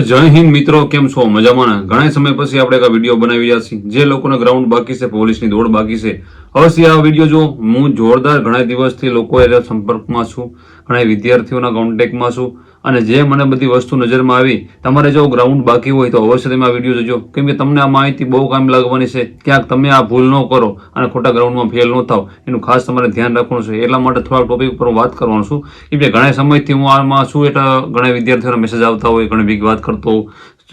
જય હિન્દ મિત્રો, કેમ છો? મજામાં? ઘણા સમય પછી આપણે એક વીડિયો બનાવી રહ્યા છીએ. જે લોકોને ગ્રાઉન્ડ બાકી છે, પોલીસની દોડ બાકી છે. અવશ્ય આ વીડિયો જો હું જોરદાર ઘણા દિવસથી લોકો એના સંપર્કમાં છું, ઘણા વિદ્યાર્થીઓના કોન્ટેક્ટમાં છું. અને જે મને બધી વસ્તુ નજરમાં આવી, તમારે જો ગ્રાઉન્ડ બાકી હોય તો અવશ્ય તમે આ વીડિયો જોજો. કેમ કે તમને આ માહિતી બહુ કામ લાગવાની છે. ક્યાંક તમે આ ભૂલ ન કરો અને ખોટા ગ્રાઉન્ડમાં ફેલ ન થાવ એનું ખાસ તમારે ધ્યાન રાખવાનું છે. એટલા માટે થોડા ટોપિક ઉપર હું વાત કરવાનું છું. કેમ કે ઘણા સમયથી હું આમાં છું એટલે ઘણા વિદ્યાર્થીઓના મેસેજ આવતા હોય, ઘણી બી વાત કરતો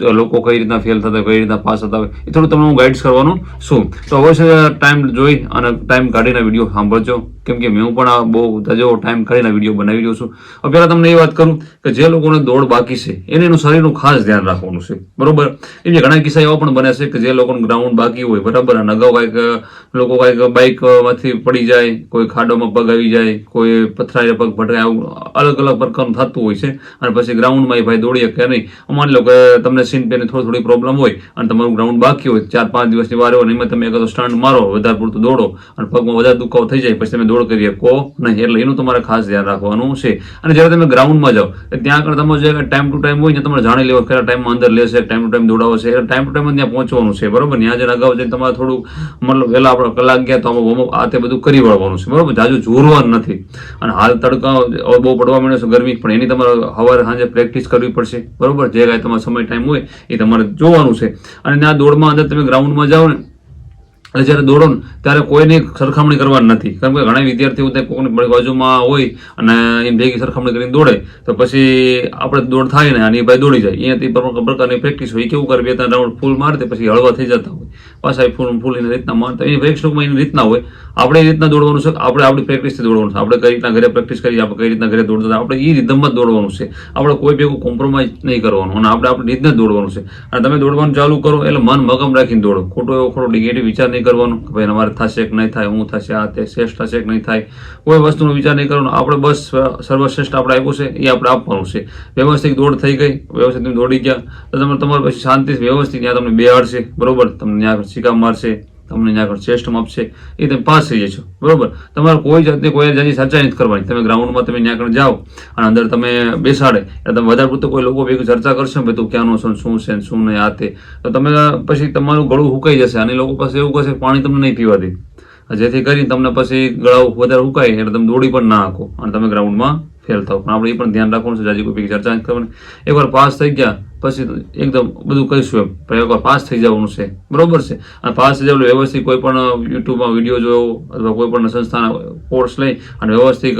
લોકો કઈ રીતના ફેલ થતા કઈ રીતના પાસ થતા હોય. એ થોડું તમને હું ગાઈડ્સ કરવાનું છું. તો અવશ્ય ટાઈમ જોઈ અને ટાઈમ કાઢીને વીડિયો સાંભળજો. કેમ કે મેં પણ આ બહુ જેવો ટાઈમ કાઢીને વીડિયો બનાવી રહ્યો છું. હવે પહેલાં તમને એ વાત કરું કે જે લોકોને દોડ બાકી છે, એને એનું શરીરનું ખાસ ધ્યાન રાખવાનું છે. બરોબર? એમ ઘણા કિસ્સા એવા પણ બને છે કે જે લોકોનું ગ્રાઉન્ડ બાકી હોય, બરાબર? અને અગાઉ કાંઈક લોકો કાંઈક બાઇકમાંથી પડી જાય, કોઈ ખાડોમાં પગ આવી જાય, કોઈ પથરાઈને પગ ભટકાય આવું અલગ અલગ પ્રકારનું થતું હોય છે. અને પછી ગ્રાઉન્ડમાં એ ભાઈ દોડી શકે નહીં? માની લો કે તમને સીન પેની થોડી થોડી પ્રોબ્લેમ હોય અને તમારું ગ્રાઉન્ડ બાકી હોય ચાર પાંચ દિવસની વાર હોય અને એમાં તમે એકાદો સ્ટન્ટ મારો, વધારે પૂરતું દોડો અને પગમાં વધારે દુખાવો થઈ જાય, પછી તમે દોડ કરી શકો નહીં? એટલે એનું તમારે ખાસ ધ્યાન રાખવાનું છે. અને જ્યારે તમે ગ્રાઉન્ડમાં જાઓ તો ત્યાં આગળ તમારે જે ટાઈમ ટુ ટાઈમ હોય ને તમારે જાણી લેવા કયા ટાઈમમાં અંદર લેશે ટાઈમ ટુ ટાઈમ દોડાવશે એટલે ટાઈમ ટુ ટાઈમ ત્યાં પહોંચવાનું છે, બરોબર? ત્યાં જઈને અગાઉ જઈને તમારે થોડું મતલબ વહેલા આપણે કલાક ગયા તો આમાં warm-up આ તે બધું કરી વળવાનું છે, બરોબર? જાજુ જોરવાનું નથી. અને હાલ તડકા બહુ પડવા માંડ્યો છે ગરમી, પણ એની તમારે સવારે સાંજે પ્રેક્ટિસ કરવી પડશે, બરોબર? જે કાંઈ તમારો સમય ટાઈમ હોય એ તમારે જોવાનું છે. અને ત્યાં દોડમાં અંદર તમે ગ્રાઉન્ડમાં જાઓ ને એટલે જ્યારે દોડો ને, ત્યારે કોઈની સરખામણી કરવાની નથી. કારણ કે ઘણા વિદ્યાર્થીઓ ત્યાં કોઈની બાજુમાં હોય અને એમ ભેગી સરખામણી કરીને દોડે, તો પછી આપણે દોડ થાય ને અને એ ભાઈ દોડી જાય. અહીંયાથી પ્રકાર- પ્રકારની પ્રેક્ટિસ હોય. કેવું કરે? ત્રણ રાઉન્ડ ફૂલ મારતે પછી હળવા થઈ જતા હોય. પાછા ફૂલ ફૂલ એની રીતના મારતા એ બ્રેક સ્ટ્રોકમાં એની રીતના હોય. આપણે એ રીતના દોડવાનું છે આપણે આપણી પ્રેક્ટિસથી દોડવાનું છે. આપણે કઈ રીતના ઘરે પ્રેક્ટિસ કરી આપણે કઈ રીતના ઘરે દોડતા આપણે એ રીધમમાં દોડવાનું છે. આપણે કોઈ ભેગું કોમ્પ્રોમાઇઝ નહીં કરવાનું અને આપણે આપણી રીતને દોડવાનું છે. અને તમે દોડવાનું ચાલુ કરો એટલે મન મગમ રાખીને દોડો. ખોટો એવો ખોટો નેગેટિવ વિચાર નહીં કરવાનો કે ભાઈ અમારે થશે કે નહીં થાય, હું થશે, આ તે શ્રેષ્ઠ થશે કે નહીં થાય, કોઈ વસ્તુનો વિચાર નહીં કરવાનો. આપણે બસ સર્વશ્રેષ્ઠ આપણે આપ્યું છે, એ આપણે આપવાનું છે. વ્યવસ્થિત દોડ થઈ ગઈ, વ્યવસ્થિત તમે દોડી ગયા, તો તમે તમારે પછી શાંતિ વ્યવસ્થિત ત્યાં તમને બેહાડશે, બરોબર? તમને ત્યાં સિક્કા મારશે તમને ત્યાં આગળ શ્રેષ્ઠ આપશે એ તમે પાસ થઈ જશો. બરાબર? તમારે કોઈ જાતની કોઈ જાતની ચર્ચા નથી કરવાની. તમે ગ્રાઉન્ડમાં તમે ત્યાં આગળ જાઓ અને અંદર તમે બેસાડે. એટલે તમે વધારે પૂરતું કોઈ લોકો ભેગું ચર્ચા કરશો ભાઈ તું ક્યાંનો છો શું છે શું નહીં આ તે. તો તમે પછી તમારું ગળું હુકાઈ જશે અને લોકો પાસે એવું કહેશે, પાણી તમને નહીં પીવા દે. જેથી કરીને તમને પછી ગળાઓ વધારે હુકાય એટલે તમે દોડી પણ ના શકો અને તમે ગ્રાઉન્ડમાં ફેલ થાવ પણ આપણે એ પણ ધ્યાન રાખવાનું છે, જાજી કોઈ ભેગી ચર્ચા નથી કરવાની. એકવાર પાસ થઈ ગયા પછી એકદમ બધું કરીશું એમ. પણ પાસ થઈ જવાનું છે. બરોબર છે? અને પાસ થઈ જવું વ્યવસ્થિત કોઈ પણ યુટ્યુબમાં વીડિયો જોયો અથવા કોઈ પણ સંસ્થાના કોર્સ લઈ અને વ્યવસ્થિત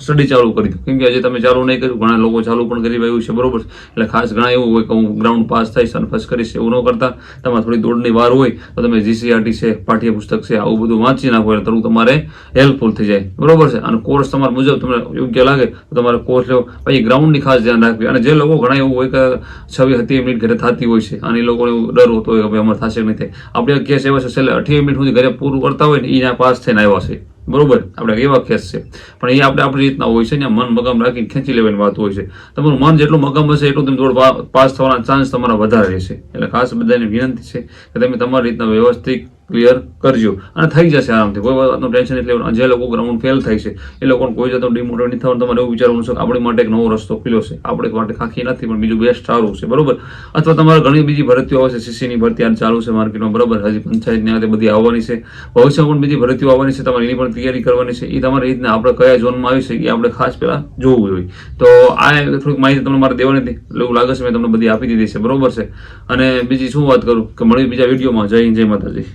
સ્ટડી ચાલુ કરી દો. કેમ કે તમે ચાલુ નહીં કર્યું, ઘણા લોકો ચાલુ પણ કરી રહ્યું છે, બરોબર એટલે ખાસ ઘણા એવું હોય કે હું ગ્રાઉન્ડ પાસ થઈશ અને ફર્સ્ટ કરીશ એવું ન કરતા. તમારે થોડી દોડની વાર હોય તો તમે જીસીઆરટી છે, પાઠ્યપુસ્તક છે, આવું બધું વાંચી નાખો એટલે થોડું તમારે હેલ્પફુલ થઈ જાય. બરોબર છે? અને કોર્સ તમારા મુજબ તમને યોગ્ય લાગે તો તમારે કોર્સ લેવો. પછી ગ્રાઉન્ડની ખાસ ધ્યાન રાખવી. અને જે લોકો ઘણા એવું હોય કે છવ્વીસ સત્યાવીસ મિનિટ ઘરે થતી હોય છે. અને એ લોકોને ડર હોતો હોય કે અમારે થશે કે નહીં થાય. આપણે કેસ એવા છે. છેલ્લે અઠ્યાવીસ મિનિટ સુધી ઘરે પૂરું કરતા હોય ને એ ત્યાં પાસ થઈને આવ્યા છે. બરોબર? આપણે એવા કેસ છે. પણ એ આપણે આપણી રીતના હોય છે ને મન મગમ રાખીને ખેંચી લેવાની વાત હોય છે. તમારું મન જેટલું મગમ હશે એટલું તમે દોડ પાસ થવાના ચાન્સ તમારા વધારે રહેશે. એટલે ખાસ બધાની વિનંતી છે કે તમે તમારી રીતના વ્યવસ્થિત ક્લિયર કરજો. અને થઈ જશે આરામથી. કોઈ વાતનું ટેન્શન એટલે જે લોકો ગ્રાઉન્ડ ફેલ થાય છે, એ લોકોને કોઈ જતો ડિમોટિવેટ નહીં થવાનું. તમારે એવું વિચારવું છે આપણી માટે એક નવો રસ્તો ખુલ્યો છે. આપણે માટે ખાખી નથી, પણ બીજું બેસ્ટ સારું છે. બરોબર? અથવા તમારે ઘણી બીજી ભરતીઓ આવશે સીસીની ભરતી હાલ ચાલુ છે માર્કેટમાં. બરોબર? હજી પંચાયતની આ બધી આવવાની છે. ભવિષ્યમાં પણ બીજી ભરતીઓ આવવાની છે. તમારે એની પણ તૈયારી કરવાની છે. એ તમારી રીતના આપણે કયા ઝોનમાં આવી છે એ આપણે ખાસ પહેલાં જોવું જોઈએ. તો આ થોડીક માહિતી તમને મારે દેવાની હતી. એવું લાગે છે મેં તમને બધી આપી દીધી છે. બરોબર છે? અને બીજી શું વાત કરું? કે મળી બીજા વિડીયોમાં. જય હિન્દ, જય માતાજી.